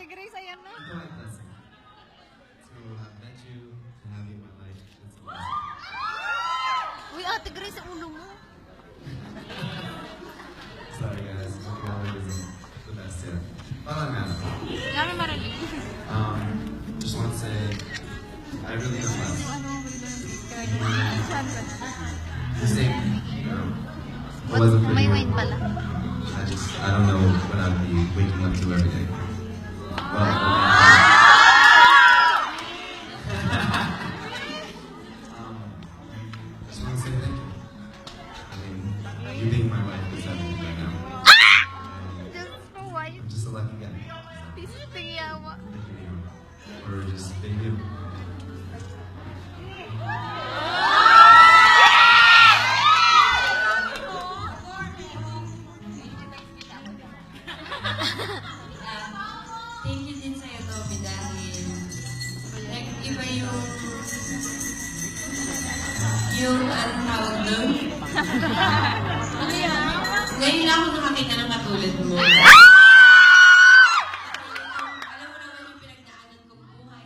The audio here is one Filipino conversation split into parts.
Ate Grace, ayan na. It's my blessing to have met you, to have you in my life. It's a blessing. Uy, Ate Grace, ang ulo mo. Sorry guys, Macaulay is the best, yeah. Parang nga. Kami maraling. Um, just want to say, I really am blessed. You sing, you know, I wasn't pretty I just, I don't know what I'd be waking up to every day. Um, just want to say thank you. I mean, you being my wife is everything right now. And Just for wine. I'm just a lucky guy. Tingyawa. Or just being you. Yung ano tawag doon. Ngayon lang ako nakakita ng katulad mo. Buhay,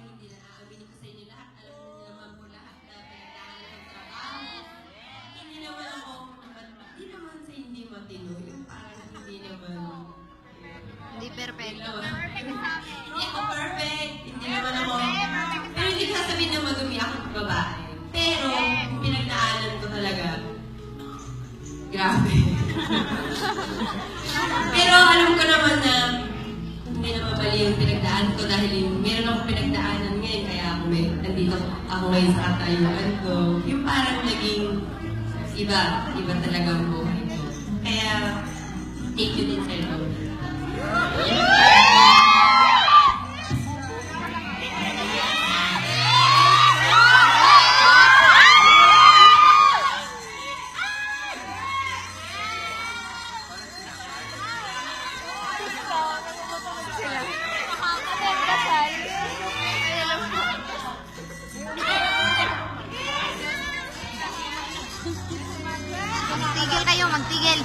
hindi trabaho. Hindi ako, naman sa parang hindi ako perfect. Hindi naman ako. Pero hindi ko sasabihin na madumi akong grabe. Pero alam ko naman na hindi naman mali yung pinagdaanan ko dahil yung meron akong pinagdaanan ngayon kaya ako may, nandito ako ngayon sa katayuan ko. Yung parang naging iba, iba talaga ang buhay. Kaya, thank you din sa ito. Magtigil kayo, magtigil.